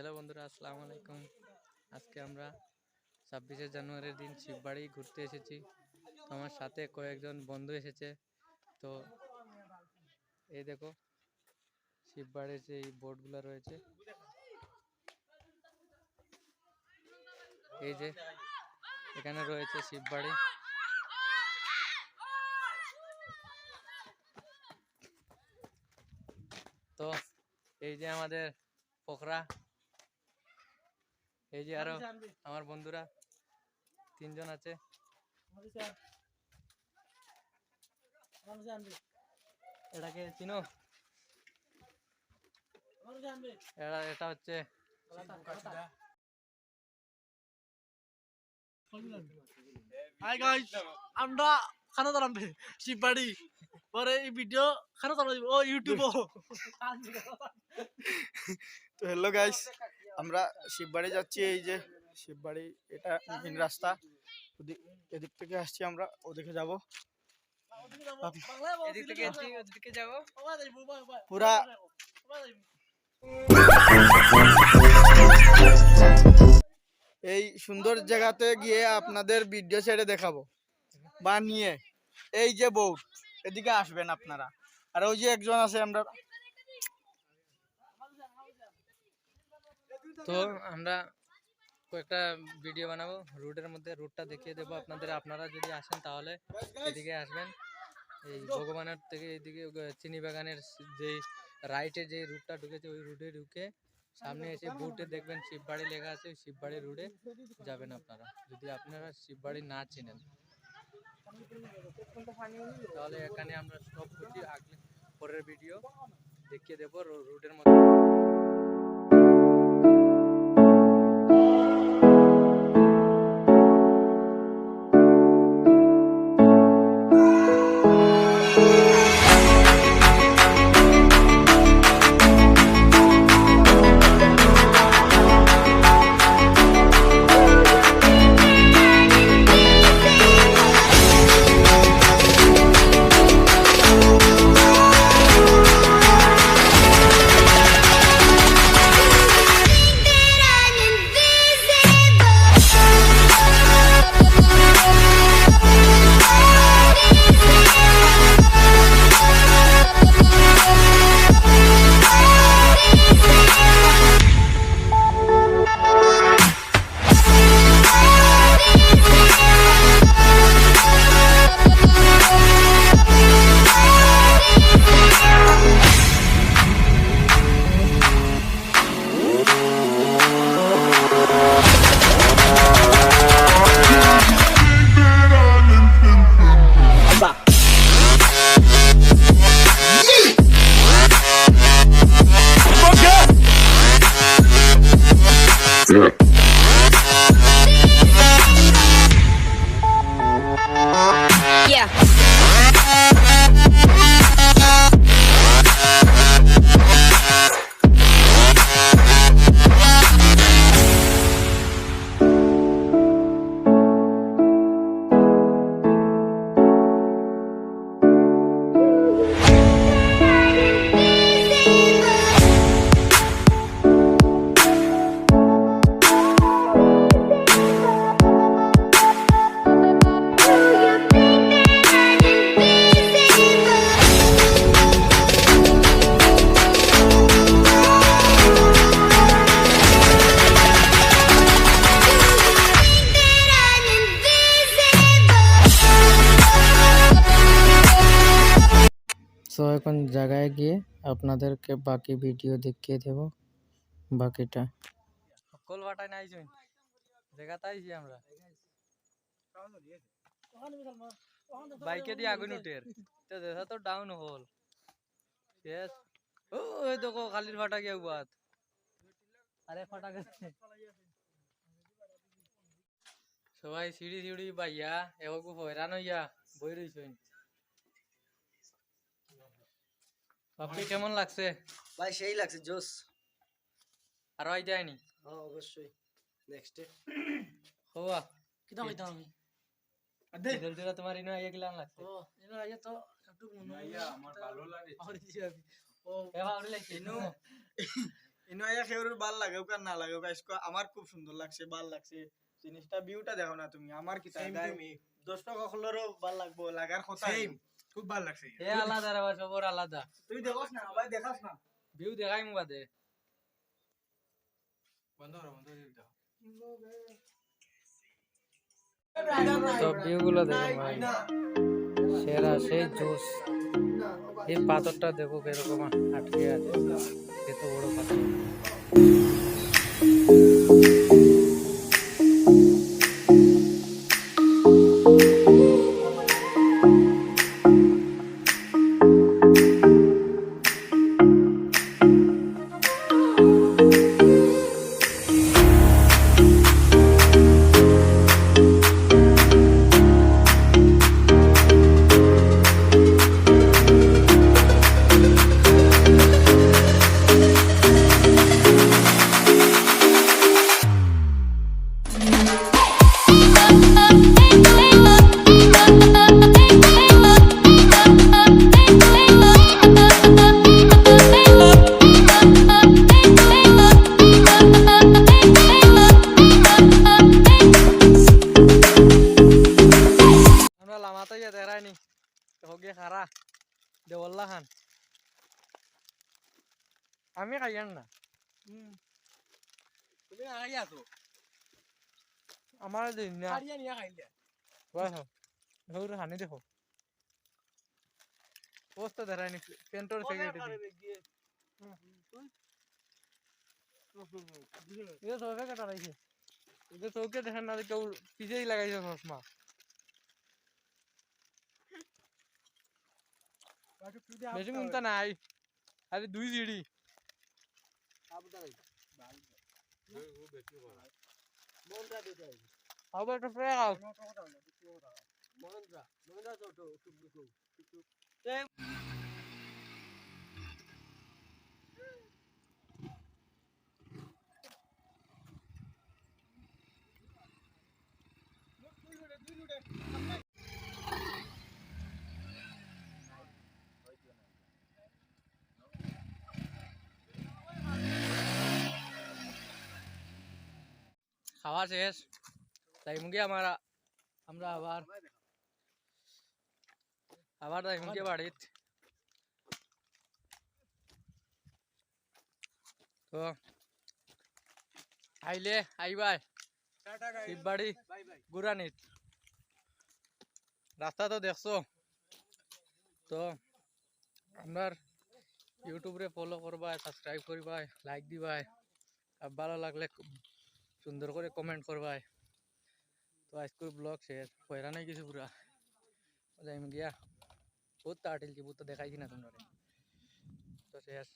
Hello বন্ধুরা, আসসালামু আলাইকুম। আজকে আমরা ছাব্বিশে জানুয়ারির দিন শিববাড়ি ঘুরতে এসেছি। আমার সাথে কয়েকজন বন্ধু এসেছে। তো এই দেখো, শিববাড়ির যে বোর্ডগুলো রয়েছে। এই যে এখানে রয়েছে শিববাড়ি। তো এই যে আমাদের পোখরা এই যে আরও আমার বন্ধুরা তিনজন আছে। এটাকে চিনো? এটা এটা হচ্ছে হাই গাইস আমরা খানা দাঁড়াম শিববাড়ি। পরে এই ভিডিও খানা দাঁড়াম ও ইউটিউব তো হ্যালো গাইস আমরা শিববাড়ি যাচ্ছি এই যে শিববাড়ি এটা মেন রাস্তা। এদিক থেকে আসছি আমরা ওদিকে যাব। এদিক থেকে যাব। পুরা এই সুন্দর জায়গাতে গিয়ে আপনাদের ভিডিও ছেড়ে দেখাবো বা নিয়ে। এই যে বউ এদিকে আসবেন আপনারা। আর ওই যে একজন আছে আমরা তো আমরা কয়েকটা ভিডিও বানাবো। রুটের মধ্যে রুটটা দেখিয়ে দেবো আপনাদের। আপনারা যদি আসেন তাহলে এদিকে আসবেন। এই ভগবানের থেকে এইদিকে চিনি বাগানের যে রাইটে যে রুটটা ঢুকেছে ওই রুটে ঢুকে সামনে এসে বুটে দেখবেন শিববাড়ি লেখা আছে শিববাড়ি রুটে যাবেন আপনারা। যদি আপনারা শিববাড়ি না চেনেন তাহলে এখানে আমরা স্টপ করছি। আগলে পরের ভিডিও দেখিয়ে দেবো। রুটের মধ্যে Yeah. সো এখন জায়গায় গিয়ে আপনাদেরকে বাকি ভিডিও দেখিয়ে দেব বাকিটা কল বাটায় নাই শুন জায়গাতে আইছি আমরা বাইকে দিয়ে আগুন উঠের তো দেখা তো ডাউন হল শেষ ও ওই দেখো খালির ফাটা গিয়ে বাত আরে ফাটা গেছে সবাই সিঁড়ি সিঁড়ি বাইয়া এগো হয়রান হইয়া বই রইছইন আপনি কেমন লাগছে? ভাই সেই লাগছে জোস। আর আই যায়নি হ্যাঁ অবশ্যই। নেক্সটে হওয়া কিতা কইতাম আমি? জলদিরা তোমার ইনো আইয়া গিলাম লাগছে। ও এনো আইয়া তো একটু মনে হয় আমার ভালো লাগে এ ভালো লাগছে। ইনো ইনয়া খেউর ভালো লাগে ওকে না লাগে ওকে আমার খুব সুন্দর লাগছে ভালো লাগছে। জিনিসটা ভিউটা দেখো না তুমি আমার কি to me. দর্শক সকলেরও ভালো লাগবো লাগার কথা Same. খুব ভালো লাগছে এ আলাদা রে সবর আলাদা। তুই দেখোস না ভাই দেখাস না। ভিউ দেখাই মু বাদে বন্ধ করো বন্ধ করে দাও। তো ভিউ গুলো দেখো ভাই। সেরা সেই জোস। এই পাথরটা দেখো কীরকম আটকে আছে এত বড় পাথর। দেওয়াল্লা খান। আমি খাইয়ান না। তুমি আগে আছো। আমার দিন না। হারিয়া নিয়ে খাইলে। বাহ ধর হানি দেখো। পোস্তা ধরাইনি পেন্টর সেগেটে ये सोफे का टराई है ये चौके देखना तो क्यों पीछे ही लगाई चश्मा বেশি মুমতা নাই। আরে দুই জিড়ি। আবার একটা প্রে আও খাওয়া শেষ তাই মুখে আমরা আমরা আবার আবার তাই মুখে বাড়িত তো আইলে আইবাই শিববাড়ি গুরানিত রাস্তা তো দেখছ তো আপনার ইউটিউবে ফলো করবাই সাবস্ক্রাইব করবাই লাইক দিবাই আর ভালো লাগলে সুন্দর করে কমেন্ট করবাই তো আজকে ব্লগ শেষ পয়রা নাই কিছু পুরা। যাইম গিয়া, বহুত তাড়াতাড়ি বহুত তো দেখাইছি না তোমরা তো শেষ।